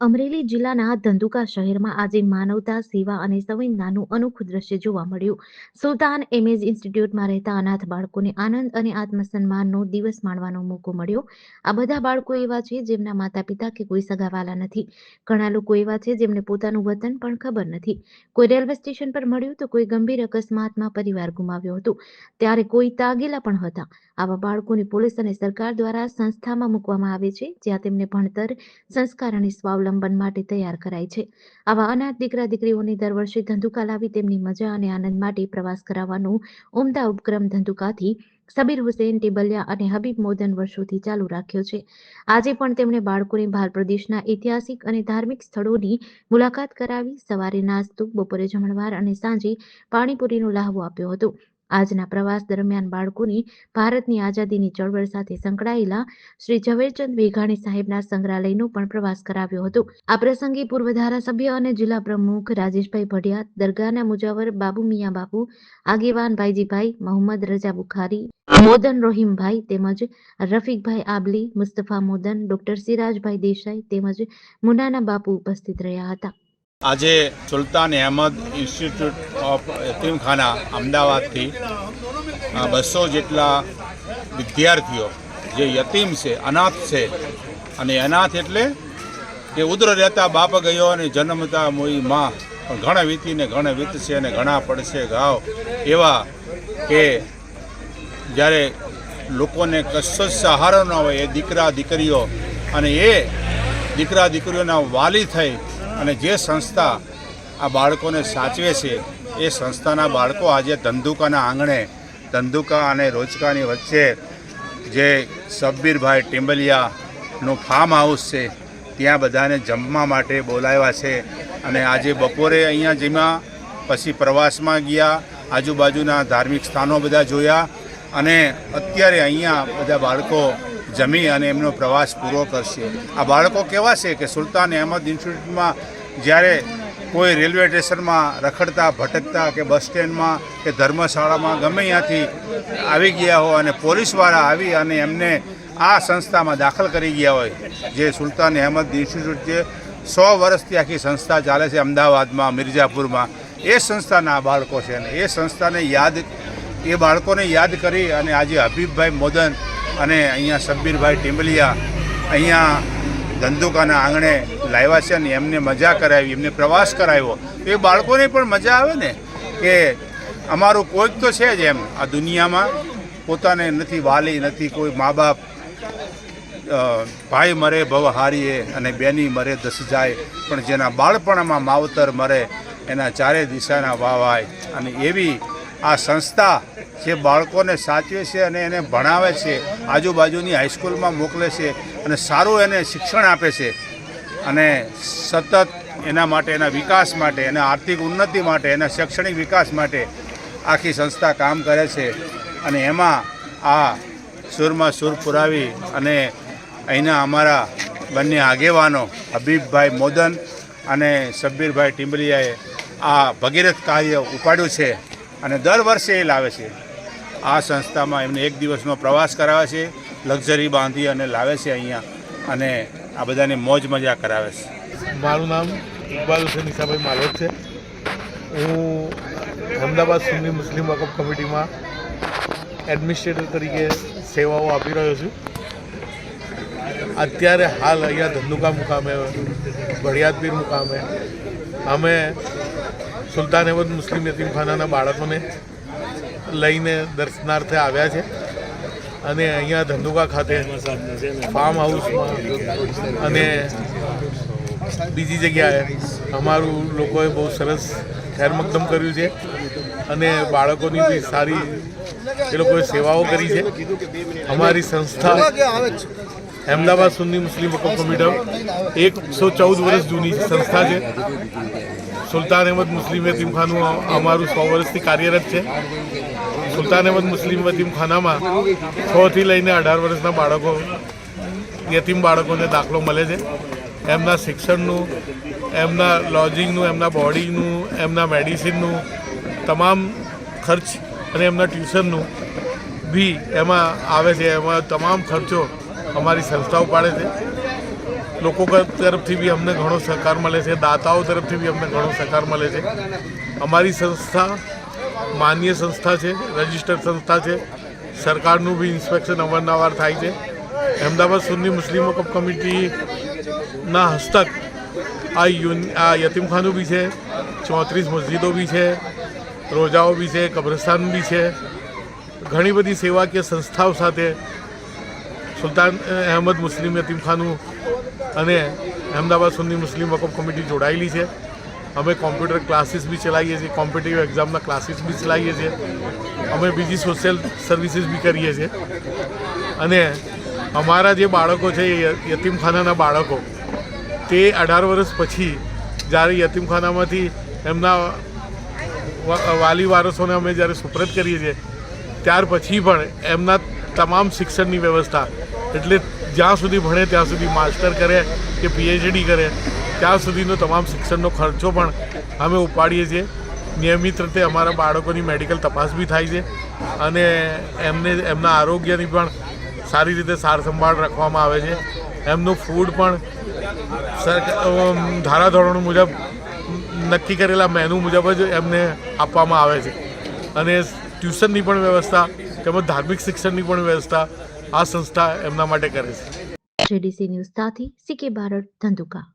અમરેલી જિલ્લાના ધંધુકા શહેરમાં આજે માનવતા, સેવા અને સંવેદનાનું અનોખું દ્રશ્ય જોવા મળ્યું. સુલતાન એમેજ ઇન્સ્ટિટ્યૂટમાં રહેતા અનાથ બાળકોને આનંદ અને આત્મસન્માનનો દિવસ માણવાનો મોકો મળ્યો. આ બધા બાળકો એવા છે જેમના માતા પિતા કે કોઈ સગાવાલા નથી. ઘણા લોકો એવા છે જેમને પોતાનું વતન પણ ખબર નથી. કોઈ રેલવે સ્ટેશન પર મળ્યું તો કોઈ ગંભીર અકસ્માતમાં પરિવાર ગુમાવ્યો હતો. ત્યારે કોઈ તાગેલા પણ હતા. આવા બાળકોને પોલીસ અને સરકાર દ્વારા સંસ્થામાં મૂકવામાં આવે છે, જ્યાં તેમને ભણતર, સંસ્કાર અને સ્વાવલંબન માટે તૈયાર કરાય છે. આવા અનાથ દીકરા દીકરીઓને દર વર્ષે ધંધુકા લાવી તેમની મજા અને આનંદ માટે પ્રવાસ કરાવવાનો ઉમદા ઉપક્રમ ધંધુકાથી સબીર હુસેન, ટેબલિયા અને હબીબ મોદન વર્ષોથી ચાલુ રાખ્યો છે. આજે પણ તેમણે બાળકોને ભાલ પ્રદેશના ઐતિહાસિક અને ધાર્મિક સ્થળોની મુલાકાત કરાવી. સવારે નાસ્તો, બપોરે જમણવાર અને સાંજે પાણીપુરીનો લહાવો આપ્યો હતો. આજના પ્રવાસ દરમિયાન બાળકોની ભારતની આઝાદીની ચળવળ સાથે સંકળાયેલા શ્રી ઝવેરચંદ મેઘાણી સાહેબના સંગ્રહાલયનો પણ પ્રવાસ કરાવ્યો હતો. આ પ્રસંગે પૂર્વ ધારાસભ્ય અને જિલ્લા પ્રમુખ રાજેશભાઈ ભડિયા દરગાહના મુજાવર બાબુ મિયા બાપુ, આગેવાન ભાઈજીભાઈ મોહમ્મદ રજા બુખારી, મોદન રોહિમભાઈ તેમજ રફીકભાઈ આબલી, મુસ્તફા મોદન, ડોક્ટર સિરાજભાઈ દેસાઈ તેમજ મુનાના બાપુ ઉપસ્થિત રહ્યા હતા. આજે સુલતાન અહેમદ ઇન્સ્ટિટ્યૂટ ઓફ યતીમખાના અમદાવાદથી બસો જેટલા વિદ્યાર્થીઓ જે યતીમ છે, અનાથ છે, અને અનાથ એટલે કે ઉદ્ર રહેતા બાપ ગયો અને જન્મતા મોઈ માં. પણ ઘણા વીતીને ઘણા વીતશે અને ઘણા પડશે ગાવ એવા કે જ્યારે લોકોને કશો જ સહારો ન હોય, એ દીકરા દીકરીઓ અને એ દીકરા દીકરીઓના વાલી થઈ અને જે સંસ્થા આ બાળકોને સાચવે છે, એ સંસ્થાના બાળકો આજે ધંધુકાના આંગણે, ધંધુકા અને રોજકાની વચ્ચે જે સબ્બીરભાઈ ટેમ્બલિયાનું ફાર્મ હાઉસ છે, ત્યાં બધાને જમવા માટે બોલાવ્યા છે. અને આજે બપોરે અહીંયા જેમાં પછી પ્રવાસમાં ગયા, આજુબાજુના ધાર્મિક સ્થાનો બધા જોયા. અને અત્યારે અહીંયા બધા બાળકો જમી અને એમનો પ્રવાસ પૂરો કરશે. આ બાળકો કેવા છે કે સુલતાન અહેમદ ઇન્સ્ટિટ્યૂટમાં જ્યારે કોઈ રેલવે સ્ટેશનમાં રખડતા, ભટકતા કે બસ સ્ટેન્ડમાં કે ધર્મશાળામાં ગમે ત્યાંથી આવી ગયા હોય અને પોલીસવાળા આવી અને એમને આ સંસ્થામાં દાખલ કરી ગયા હોય, જે સુલતાન અહેમદ ઇન્સ્ટિટ્યૂટ છે સો વર્ષથી આખી સંસ્થા ચાલે છે અમદાવાદમાં, મિર્ઝાપુરમાં, એ સંસ્થાના બાળકો છે અને એ સંસ્થાને યાદ, એ બાળકોને યાદ કરી અને આજે હબીબભાઈ મોદન અને અહીંયા સબ્બીરભાઈ ટીમ્બલિયા અહીંયા ધંધુકાના આંગણે લાવ્યા છે અને એમને મજા કરાવી, એમને પ્રવાસ કરાવ્યો. એ બાળકોને પણ મજા આવે ને કે અમારું કોઈક તો છે જ એમ. આ દુનિયામાં પોતાને નથી વાલી, નથી કોઈ મા બાપ ભાઈ મરે, ભવ હારીએ અને બેની મરે, દસ જાય. પણ જેના બાળપણમાં માવતર મરે, એના ચારે દિશાના વાવાય. અને એવી આ સંસ્થા જે બાળકોને સાચવે છે અને એને ભણાવે છે, આજુબાજુની હાઈસ્કૂલમાં મોકલે છે અને સારું એને શિક્ષણ આપે છે અને સતત એના માટે, એના વિકાસ માટે, એના આર્થિક ઉન્નતિ માટે, એના શૈક્ષણિક વિકાસ માટે આખી સંસ્થા કામ કરે છે અને એમાં આ સુરમાં સુર પુરાવી અને અહીંના અમારા બંને આગેવાનો હબીબભાઈ મોદન અને સબ્બીરભાઈ ટીમ્બલિયાએ આ ભગીરથ કાર્ય ઉપાડ્યું છે. અને દર વર્ષે એ લાવે છે. આ સંસ્થામાં એમને એક દિવસનો પ્રવાસ કરાવે છે, લક્ઝરી બાંધી અને લાવે છે અહીંયા અને આ બધાને મોજ મજા કરાવે છે. મારું નામ ઇકબાલ હુસેન ઈસાભાઈ માલોદ છે. હું અમદાવાદ સુન્ની મુસ્લિમ વકફ કમિટીમાં એડમિનિસ્ટ્રેટર તરીકે સેવાઓ આપી રહ્યો છું. અત્યારે હાલ અહીંયા ધંધુકા મુકામે ભડિયાદપીર મુકામે, અમે સુલતાન અહેમદ મુસ્લિમ યતીમખાનાના બાળકોને લઈને દર્શનાર્થે આવ્યા છે. અને અહીંયા ધંધુકા ખાતે ફાર્મ હાઉસમાં અને બીજી જગ્યાએ અમારું લોકોએ બહુ સરસ ખેરમકદમ કર્યું છે. અને બાળકોની બી સારી એ લોકોએ સેવાઓ કરી છે. અમારી સંસ્થા અહેમદાબાદ સુન્ની મુસ્લિમ વકફ કમિટી એકસો ચૌદ વર્ષ જૂની સંસ્થા છે. સુલતાન અહેમદ મુસ્લિમ યતીમખાનું અમારું સો વર્ષથી કાર્યરત છે. સુલતાન અહેમદ મુસ્લિમ યતીમખાનામાં છથી લઈને અઢાર વર્ષના બાળકો, યતીમ બાળકોને દાખલો મળે છે. એમના શિક્ષણનું, એમના લોજિંગનું એમના બોડીનું એમના મેડિસિનનું તમામ ખર્ચ અને એમના ટ્યુશનનું બી એમાં આવે છે. એમાં તમામ ખર્ચો અમારી સંસ્થાઓ પાડે છે. લોકો તરફથી બી અમને ઘણો સહકાર મળે છે. દાતાઓ તરફથી બી અમને ઘણો સહકાર મળે છે. અમારી સંસ્થા માન્ય સંસ્થા છે, રજિસ્ટર્ડ સંસ્થા છે. સરકારનું બી ઇન્સ્પેક્શન અવારનવાર થાય છે. અહેમદાબાદ સુન્ની મુસ્લિમ કમિટીના હસ્તક આ યુન આ યતીમખાનું બી છે, ચોત્રીસ મસ્જિદો બી છે, રોજાઓ બી છે, કબ્રસ્તાન બી છે. ઘણી બધી સેવાકીય સંસ્થાઓ સાથે સુલતાન અહેમદ મુસ્લિમ યતીમખાનું અને અહેમદાબાદ સુન્ની મુસ્લિમ વકફ કમિટી જોડાયેલી છે. અમે કોમ્પ્યુટર ક્લાસીસ બી ચલાવીએ છીએ, કોમ્પિટિટિવ એક્ઝામના ક્લાસીસ બી ચલાવીએ છીએ. અમે બીજી સોશિયલ સર્વિસીસ બી કરીએ છીએ. અને અમારા જે બાળકો છે એ યતીમખાનાના બાળકો, તે અઢાર વર્ષ પછી જ્યારે યતીમખાનામાંથી એમના વાલી વારસોને અમે જ્યારે સુપ્રત કરીએ છીએ, ત્યાર પછી પણ એમના તમામ શિક્ષણની વ્યવસ્થા. એટલે જ્યાં સુધી ભણે ત્યાં સુધી માસ્ટર કરે કે પીએચડી કરે, ત્યાં સુધીનો તમામ શિક્ષણનો ખર્ચો પણ અમે ઉપાડીએ છીએ. નિયમિત રીતે અમારા બાળકોની મેડિકલ તપાસ બી થાય છે અને એમને, એમના આરોગ્યની પણ સારી રીતે સારસંભાળ રાખવામાં આવે છે. એમનું ફૂડ પણ ધારાધોરણ મુજબ, નક્કી કરેલા મેનુ મુજબ જ એમને આપવામાં આવે છે. અને ટ્યુશનની પણ વ્યવસ્થા તેમજ ધાર્મિક શિક્ષણની પણ વ્યવસ્થા આ સંસ્થા એમના માટે કરે છે. જેડીસી ન્યૂઝ સાથે સીકે બારડ ધંધુકા.